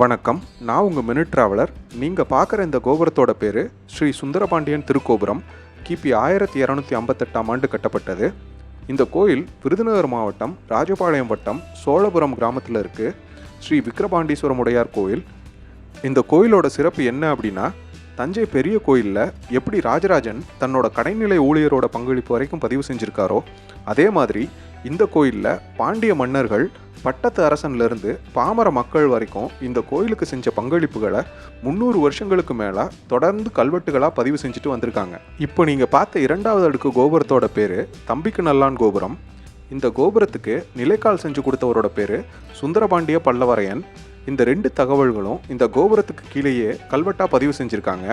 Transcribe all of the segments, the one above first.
வணக்கம். நான் உங்கள் மினிட் ட்ராவலர். நீங்கள் பார்க்குற இந்த கோபுரத்தோட பேர் ஸ்ரீ சுந்தரபாண்டியன் திருக்கோபுரம். கிபி ஆயிரத்தி இரநூத்தி ஐம்பத்தெட்டாம் ஆண்டு கட்டப்பட்டது. இந்த கோயில் விருதுநகர் மாவட்டம் ராஜபாளையம் வட்டம் சோழபுரம் கிராமத்தில் இருக்குது ஸ்ரீ விக்ரபாண்டீஸ்வரமுடையார் கோயில். இந்த கோயிலோட சிறப்பு என்ன அப்படின்னா தஞ்சை பெரிய கோயிலில் எப்படி ராஜராஜன் தன்னோட கடைநிலை ஊழியரோட பங்களிப்பு வரைக்கும் பதிவு செஞ்சுருக்காரோ அதே மாதிரி இந்த கோயிலில் பாண்டிய மன்னர்கள் பட்டத்து அரசன்லேருந்து பாமர மக்கள் வரைக்கும் இந்த கோயிலுக்கு செஞ்ச பங்களிப்புகளை முந்நூறு வருஷங்களுக்கு மேலே தொடர்ந்து கல்வெட்டுகளாக பதிவு செஞ்சுட்டு வந்திருக்காங்க. இப்போ நீங்கள் பார்த்த இரண்டாவது அடுக்கு கோபுரத்தோட பேர் தம்பிக்கு நல்லான் கோபுரம். இந்த கோபுரத்துக்கு நிலைக்கால் செஞ்சு கொடுத்தவரோட பேர் சுந்தரபாண்டிய பல்லவரையன். இந்த ரெண்டு தகவல்களும் இந்த கோபுரத்துக்கு கீழேயே கல்வெட்டாக பதிவு செஞ்சுருக்காங்க.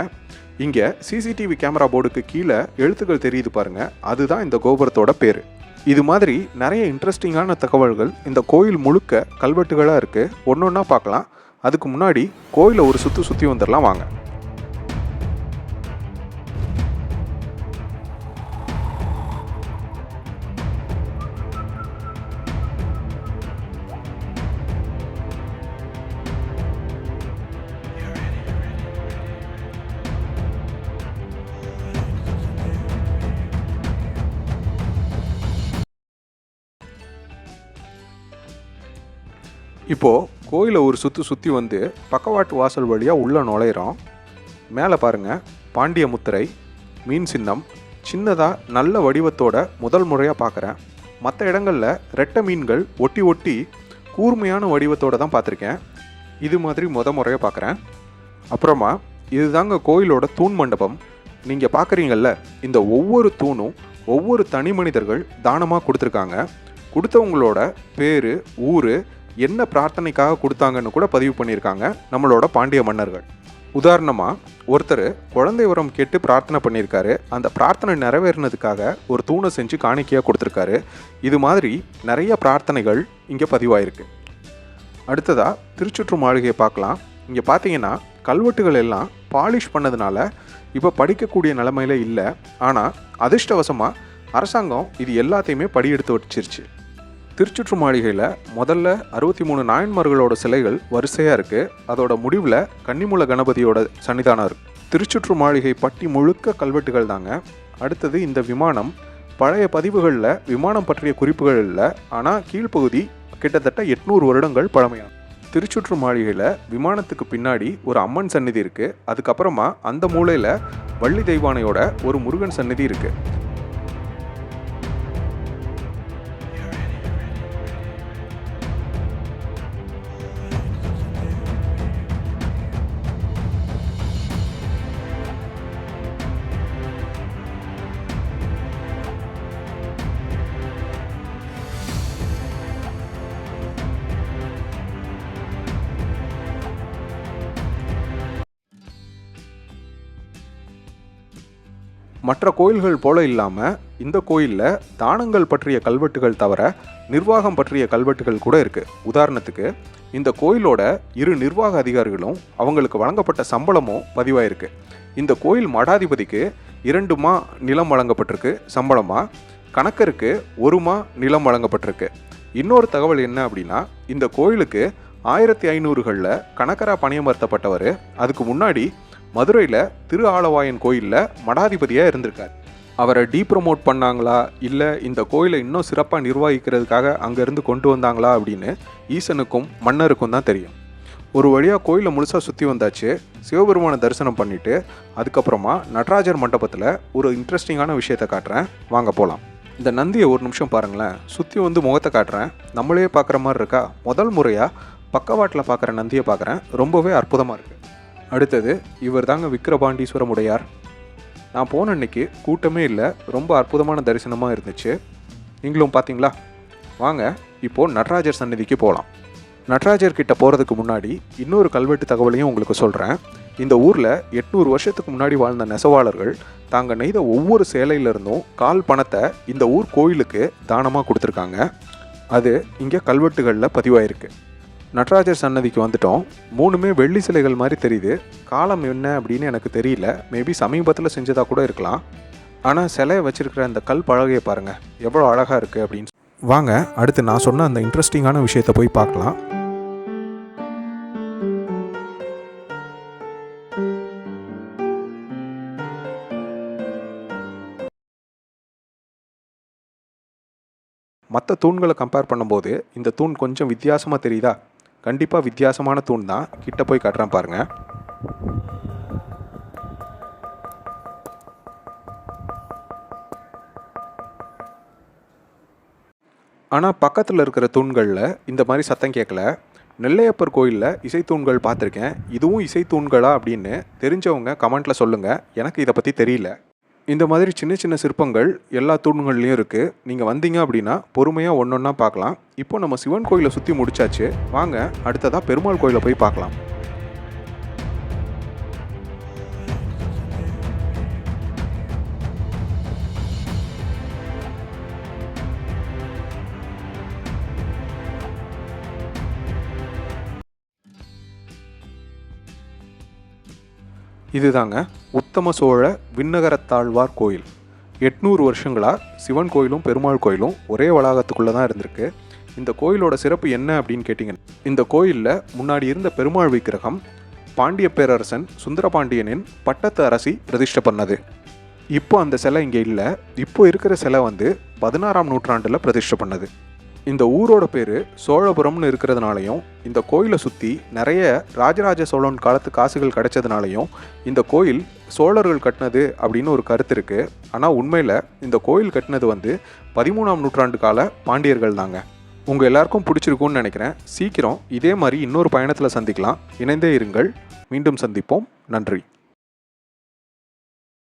இங்கே சிசிடிவி கேமரா போர்டுக்கு கீழே எழுத்துக்கள் தெரியுது பாருங்கள் அதுதான் இந்த கோபுரத்தோட பேர். இது மாதிரி நிறைய இன்ட்ரெஸ்டிங்கான தகவல்கள் இந்த கோயில் முழுக்க கல்வெட்டுகளாக இருக்குது ஒன்று ஒன்றா பார்க்கலாம். அதுக்கு முன்னாடி கோயிலை ஒரு சுற்றி சுற்றி வந்துடலாம் வாங்க. இப்போது கோயிலை ஒரு சுற்றி சுற்றி வந்து பக்கவாட்டு வாசல் வழியாக உள்ளே நுழையிறோம். மேலே பாருங்கள் பாண்டிய முத்திரை மீன் சின்னம். சின்னதாக நல்ல வடிவத்தோட முதல் முறையாக பார்க்குறேன் மற்ற இடங்களில் ரெட்டை மீன்கள் ஒட்டி ஒட்டி கூர்மையான வடிவத்தோட தான் பார்த்துருக்கேன் இது மாதிரி முத முறையாக பார்க்குறேன் அப்புறமா இதுதாங்க கோயிலோட தூண் மண்டபம். நீங்கள் பார்க்குறீங்கல்ல இந்த ஒவ்வொரு தூணும் ஒவ்வொரு தனி மனிதர்கள் தானமாக கொடுத்துருக்காங்க. கொடுத்தவங்களோட பேர் ஊர் என்ன பிரார்த்தனைக்காக கொடுத்தாங்கன்னு கூட பதிவு பண்ணியிருக்காங்க நம்மளோட பாண்டிய மன்னர்கள். உதாரணமாக ஒருத்தர் குழந்தை உரம் கேட்டு பிரார்த்தனை பண்ணியிருக்காரு. அந்த பிரார்த்தனை நிறைவேறினதுக்காக ஒரு தூணை செஞ்சு காணிக்கையாக கொடுத்துருக்காரு. இது மாதிரி நிறைய பிரார்த்தனைகள் இங்கே பதிவாயிருக்கு. அடுத்ததாக திருச்சுற்று மாளிகையை பார்க்கலாம். இங்கே பார்த்தீங்கன்னா கல்வெட்டுகள் எல்லாம் பாலிஷ் பண்ணதுனால இப்போ படிக்கக்கூடிய நிலமையில இல்லை. ஆனால் அதிர்ஷ்டவசமாக அரசாங்கம் இது எல்லாத்தையுமே படியெடுத்து வச்சிருச்சு. திருச்சுற்று மாளிகையில் முதல்ல அறுபத்தி மூணு நாயன்மார்களோட சிலைகள் வரிசையாக இருக்குது அதோட முடிவில் கன்னிமூல கணபதியோட சன்னிதானம் இருக்குது திருச்சுற்று மாளிகை பட்டி முழுக்க கல்வெட்டுகள் தாங்க. அடுத்தது இந்த விமானம். பழைய பதிவுகளில் விமானம் பற்றிய குறிப்புகள் இல்லை. ஆனால் கீழ்ப்பகுதி கிட்டத்தட்ட எட்நூறு வருடங்கள் பழமையான. திருச்சுற்று மாளிகையில் விமானத்துக்கு பின்னாடி ஒரு அம்மன் சந்நிதி இருக்குது அதுக்கப்புறமா அந்த மூலையில் வள்ளி தெய்வானையோட ஒரு முருகன் சந்நிதி இருக்குது மற்ற கோயில்கள் போல இல்லாமல் இந்த கோயிலில் தானங்கள் பற்றிய கல்வெட்டுகள் தவிர நிர்வாகம் பற்றிய கல்வெட்டுகள் கூட இருக்குது உதாரணத்துக்கு இந்த கோயிலோட இரு நிர்வாக அதிகாரிகளும் அவங்களுக்கு வழங்கப்பட்ட சம்பளமும் பதிவாயிருக்கு. இந்த கோயில் மடாதிபதிக்கு இரண்டு மா நிலம் வழங்கப்பட்டிருக்கு சம்பளமாக கணக்கருக்கு ஒரு மா நிலம் வழங்கப்பட்டிருக்கு. இன்னொரு தகவல் என்ன அப்படின்னா இந்த கோயிலுக்கு ஆயிரத்தி ஐநூறுகளில் கணக்கராக பணியமர்த்தப்பட்டவர் அதுக்கு முன்னாடி மதுரையில் திரு ஆலவாயன் கோயிலில் மடாதிபதியாக இருந்திருக்கார். அவரை டீப்ரமோட் பண்ணாங்களா? இல்லை இந்த கோயிலை இன்னும் சிறப்பாக நிர்வகிக்கிறதுக்காக அங்கேருந்து கொண்டு வந்தாங்களா அப்படின்னு ஈசனுக்கும் மன்னருக்கும் தான் தெரியும். ஒரு வழியாக கோயிலை முழுசாக சுற்றி வந்தாச்சு. சிவபெருமானை தரிசனம் பண்ணிவிட்டு அதுக்கப்புறமா நடராஜர் மண்டபத்தில் ஒரு இன்ட்ரெஸ்டிங்கான விஷயத்தை காட்டுறேன். வாங்க போகலாம் இந்த நந்தியை ஒரு நிமிஷம் பாருங்களேன். சுற்றி வந்து முகத்தை காட்டுறேன். நம்மளே பார்க்குற மாதிரி இருக்கா? முதல் முறையாக பக்கவாட்டில் பார்க்குற நந்தியை பார்க்குறேன். ரொம்பவே அற்புதமாக இருக்குது அடுத்தது இவர் தாங்க விக்ரபாண்டீஸ்வரமுடையார் நான் போன அன்னைக்கு கூட்டமே இல்லை ரொம்ப அற்புதமான தரிசனமாக இருந்துச்சு. நீங்களும் பார்த்தீங்களா வாங்க இப்போது நடராஜர் சன்னதிக்கு போகலாம் நடராஜர் கிட்ட போகிறதுக்கு முன்னாடி இன்னொரு கல்வெட்டு தகவலையும் உங்களுக்கு சொல்கிறேன் இந்த ஊரில் எட்நூறு வருஷத்துக்கு முன்னாடி வாழ்ந்த நெசவாளர்கள் தாங்க நெய்த ஒவ்வொரு சேலையிலிருந்தும் கால் பணத்தை இந்த ஊர் கோயிலுக்கு தானமாக கொடுத்துருக்காங்க. அது இங்கே கல்வெட்டுகளில் பதிவாயிருக்கு. நடராஜர் சன்னதிக்கு வந்துட்டோம். மூணுமே வெள்ளி சிலைகள் மாதிரி தெரியுது. காலம் என்ன அப்படின்னு எனக்கு தெரியல. மேபி சமீபத்தில் செஞ்சதாக கூட இருக்கலாம். ஆனால் சிலையை வச்சுருக்கிற அந்த கல் பழகையை பாருங்கள் எவ்வளோ அழகாக இருக்குது அப்படின்னு வாங்க அடுத்து நான் சொன்ன அந்த இன்ட்ரெஸ்டிங்கான விஷயத்தை போய் பார்க்கலாம். மற்ற தூண்களை கம்பேர் பண்ணும்போது இந்த தூண் கொஞ்சம் வித்தியாசமாக தெரியுதா? கண்டிப்பாக வித்தியாசமான தூண் தான். கிட்ட போய் காட்டுறேன் பாருங்கள் ஆனால் பக்கத்தில் இருக்கிற தூண்களில் இந்த மாதிரி சத்தம் கேட்கல நெல்லையப்பர் கோயிலில் இசைத்தூண்கள் பார்த்துருக்கேன். இதுவும் இசைத்தூண்களா அப்படின்னு தெரிஞ்சவங்க கமெண்ட்டில் சொல்லுங்கள் எனக்கு இதை பற்றி தெரியல. இந்த மாதிரி சின்ன சின்ன சிற்பங்கள் எல்லா தூண்கள்லையும் இருக்குது நீங்கள் வந்தீங்க அப்படின்னா பொறுமையாக ஒன்று ஒன்றா பார்க்கலாம். இப்போ நம்ம சிவன் கோயிலை சுற்றி முடிச்சாச்சு. வாங்க அடுத்ததாக பெருமாள் கோயிலை போய் பார்க்கலாம். இதுதாங்க உத்தம சோழ விண்ணகரத்தாழ்வார் கோயில். எட்நூறு வருஷங்களாக சிவன் கோயிலும் பெருமாள் கோயிலும் ஒரே வளாகத்துக்குள்ளே தான் இருந்திருக்கு. இந்த கோயிலோட சிறப்பு என்ன அப்படின்னு கேட்டிங்கன்னா இந்த கோயிலில் முன்னாடி இருந்த பெருமாள் விக்கிரகம் பாண்டிய பேரரசன் சுந்தரபாண்டியனின் பட்டத்து அரசி பிரதிஷ்டை பண்ணது. இப்போ அந்த சிலை இங்கே இல்லை. இப்போ இருக்கிற சிலை வந்து பதினாறாம் நூற்றாண்டில் பிரதிஷ்டை பண்ணது. இந்த ஊரோட பேர் சோழபுரம்னு இருக்கிறதுனாலையும் இந்த கோயிலை சுற்றி நிறைய ராஜராஜ சோழன் காலத்து காசுகள் கிடைச்சதுனாலையும் இந்த கோயில் சோழர்கள் கட்டினது அப்படின்னு ஒரு கருத்து இருக்குது ஆனால் உண்மையில் இந்த கோயில் கட்டினது வந்து பதிமூணாம் நூற்றாண்டு கால பாண்டியர்கள் தாங்க. உங்கள் எல்லாருக்கும் பிடிச்சிருக்கும்னு நினைக்கிறேன். சீக்கிரம் இதே மாதிரி இன்னொரு பயணத்தில் சந்திக்கலாம். இணைந்தே இருங்கள். மீண்டும் சந்திப்போம். நன்றி.